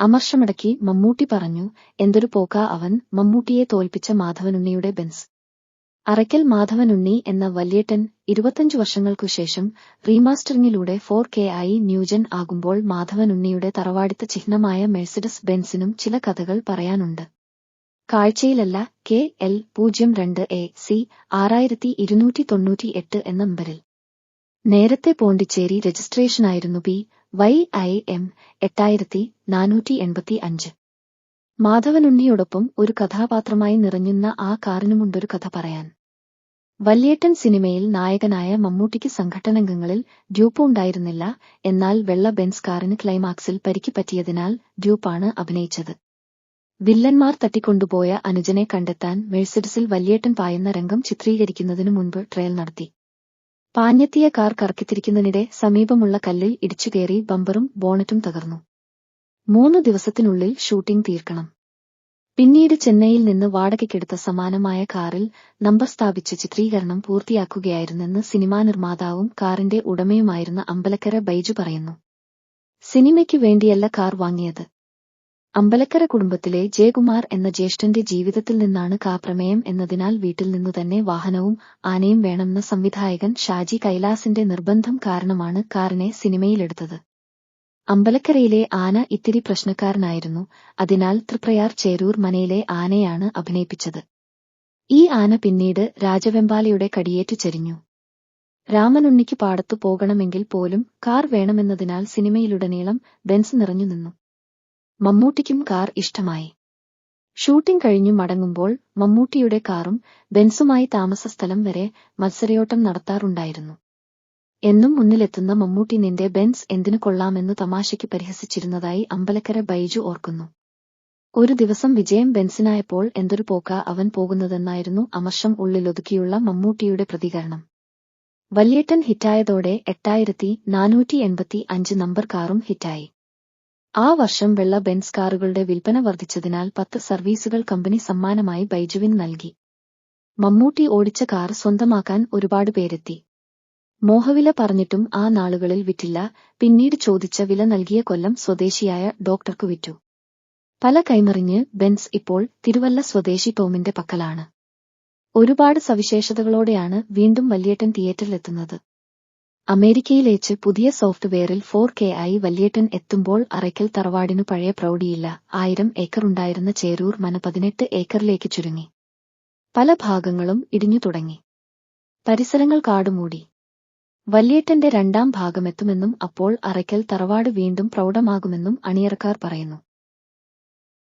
അമർഷമടക്കി മമ്മൂട്ടി പറഞ്ഞു എന്തൊരു പോക്ക അവൻ. മമ്മൂട്ടിയെ തോൽപ്പിച്ച മാധവനുണ്ണിയുടെ ബെൻസ്. അറയ്ക്കൽ മാധവനുണ്ണി എന്ന വല്യേട്ടൻ ഇരുപത്തഞ്ചു വർഷങ്ങൾക്കുശേഷം റീമാസ്റ്ററിംഗിലൂടെ ഫോർ കെ ആയി ന്യൂജൻ ആകുമ്പോൾ മാധവനുണ്ണിയുടെ തറവാടിത്ത ചിഹ്നമായ മെഴ്സിഡസ് ബെൻസിനും ചില കഥകൾ പറയാനുണ്ട്. കാഴ്ചയിലല്ല കെ എൽ പൂജ്യം രണ്ട് എ സി ആറായിരത്തി ഇരുന്നൂറ്റി തൊണ്ണൂറ്റി എട്ട് എന്ന നമ്പറിൽ. നേരത്തെ പോണ്ടിച്ചേരി രജിസ്ട്രേഷനായിരുന്നു ബി വൈ ഐ എം എട്ടായിരത്തി നാനൂറ്റി എൺപത്തി അഞ്ച് മാധവനുണ്ണിയോടൊപ്പം ഒരു കഥാപാത്രമായി നിറഞ്ഞുന്ന ആ കാറിനുമുണ്ടൊരു കഥ പറയാൻ. വല്യേട്ടൻ സിനിമയിൽ നായകനായ മമ്മൂട്ടിക്ക് സംഘട്ടനംഗങ്ങളിൽ ഡ്യൂപ്പ് ഉണ്ടായിരുന്നില്ല എന്നാൽ വെള്ള ബെൻസ് കാറിന് ക്ലൈമാക്സിൽ പരിക്ക് പറ്റിയതിനാൽ ഡ്യൂപ്പാണ് അഭിനയിച്ചത്. വില്ലന്മാർ തട്ടിക്കൊണ്ടുപോയ അനുജനെ കണ്ടെത്താൻ മെഴ്സിഡസിൽ വല്യേട്ടൻ പായുന്ന രംഗം ചിത്രീകരിക്കുന്നതിനു മുൻപ് ട്രയൽ നടത്തി. പാഞ്ഞെത്തിയ കാർ കറക്കിത്തിരിക്കുന്നതിനിടെ സമീപമുള്ള കല്ലിൽ ഇടിച്ചുകയറി ബമ്പറും ബോണറ്റും തകർന്നു. മൂന്ന് ദിവസത്തിനുള്ളിൽ ഷൂട്ടിംഗ് തീർക്കണം. പിന്നീട് ചെന്നൈയിൽ നിന്ന് വാടകയ്ക്കെടുത്ത സമാനമായ കാറിൽ നമ്പർ സ്ഥാപിച്ച് ചിത്രീകരണം പൂർത്തിയാക്കുകയായിരുന്നെന്ന് സിനിമാ നിർമ്മാതാവും കാറിന്റെ ഉടമയുമായിരുന്ന അമ്പലക്കര ബൈജു പറയുന്നു. സിനിമയ്ക്കു വേണ്ടിയല്ല കാർ വാങ്ങിയത്. അമ്പലക്കര കുടുംബത്തിലെ ജയകുമാർ എന്ന ജ്യേഷ്ഠന്റെ ജീവിതത്തിൽ നിന്നാണ് കാപ്രമേയം എന്നതിനാൽ വീട്ടിൽ നിന്നു തന്നെ വാഹനവും ആനയും വേണമെന്ന സംവിധായകൻ ഷാജി കൈലാസിന്റെ നിർബന്ധം കാരണമാണ് കാറിനെ സിനിമയിലെടുത്തത്. അമ്പലക്കരയിലെ ആന ഇത്തിരി പ്രശ്നക്കാരനായിരുന്നു. അതിനാൽ തൃപ്രയാർ ചേരൂർ മനയിലെ ആനയാണ് അഭിനയിപ്പിച്ചത്. ഈ ആന പിന്നീട് രാജവെമ്പാലയുടെ കടിയേറ്റു ചരിഞ്ഞു. രാമനുണ്ണിക്ക് പാടത്തു പോകണമെങ്കിൽ പോലും കാർ വേണമെന്നതിനാൽ സിനിമയിലുടനീളം ബെൻസ് നിറഞ്ഞു നിന്നു. മമ്മൂട്ടിക്കും കാർ ഇഷ്ടമായി. ഷൂട്ടിംഗ് കഴിഞ്ഞു മടങ്ങുമ്പോൾ മമ്മൂട്ടിയുടെ കാറും ബെൻസുമായി താമസസ്ഥലം വരെ മത്സരയോട്ടം നടത്താറുണ്ടായിരുന്നു. എന്നും മുന്നിലെത്തുന്ന മമ്മൂട്ടി നിന്റെ ബെൻസ് എന്തിനു കൊള്ളാമെന്ന് തമാശയ്ക്ക് പരിഹസിച്ചിരുന്നതായി അമ്പലക്കര ബൈജു ഓർക്കുന്നു. ഒരു ദിവസം വിജയം ബെൻസിനായപ്പോൾ എന്തൊരു പോക്ക അവൻ പോകുന്നതെന്നായിരുന്നു അമർഷം ഉള്ളിലൊതുക്കിയുള്ള മമ്മൂട്ടിയുടെ പ്രതികരണം. വല്യേട്ടൻ ഹിറ്റായതോടെ എട്ടായിരത്തി നാനൂറ്റി എൺപത്തി അഞ്ച് നമ്പർ കാറും ഹിറ്റായി. ആ വർഷം വെള്ള ബെൻസ് കാറുകളുടെ വിൽപ്പന വർദ്ധിച്ചതിനാൽ പത്ത് സർവീസുകൾ കമ്പനി സമ്മാനമായി ബൈജുവിന് നൽകി. മമ്മൂട്ടി ഓടിച്ച കാർ സ്വന്തമാക്കാൻ ഒരുപാട് പേരെത്തി. മോഹവില പറഞ്ഞിട്ടും ആ നാളുകളിൽ വിറ്റില്ല പിന്നീട് ചോദിച്ച വില നൽകിയ കൊല്ലം സ്വദേശിയായ ഡോക്ടർക്കു വിറ്റു. പല കൈമറിഞ്ഞ് ബെൻസ് ഇപ്പോൾ തിരുവല്ല സ്വദേശി ടോമിന്റെ പക്കലാണ്. ഒരുപാട് സവിശേഷതകളോടെയാണ് വീണ്ടും വല്യേട്ടൻ തിയേറ്ററിലെത്തുന്നത്. അമേരിക്കയിലേച്ച് പുതിയ സോഫ്റ്റ്വെയറിൽ ഫോർ കെ ആയി വല്യേട്ടൻ എത്തുമ്പോൾ അറയ്ക്കൽ തറവാടിനു പഴയ പ്രൗഢിയില്ല. ആയിരം ഏക്കർ ഉണ്ടായിരുന്ന ചേരൂർ മന പതിനെട്ട് ഏക്കറിലേക്ക് ചുരുങ്ങി. പല ഭാഗങ്ങളും ഇടിഞ്ഞു തുടങ്ങി. പരിസരങ്ങൾ കാടുമൂടി. വല്യേട്ടന്റെ രണ്ടാം ഭാഗമെത്തുമെന്നും അപ്പോൾ അറയ്ക്കൽ തറവാട് വീണ്ടും പ്രൗഢമാകുമെന്നും അണിയറക്കാർ പറയുന്നു.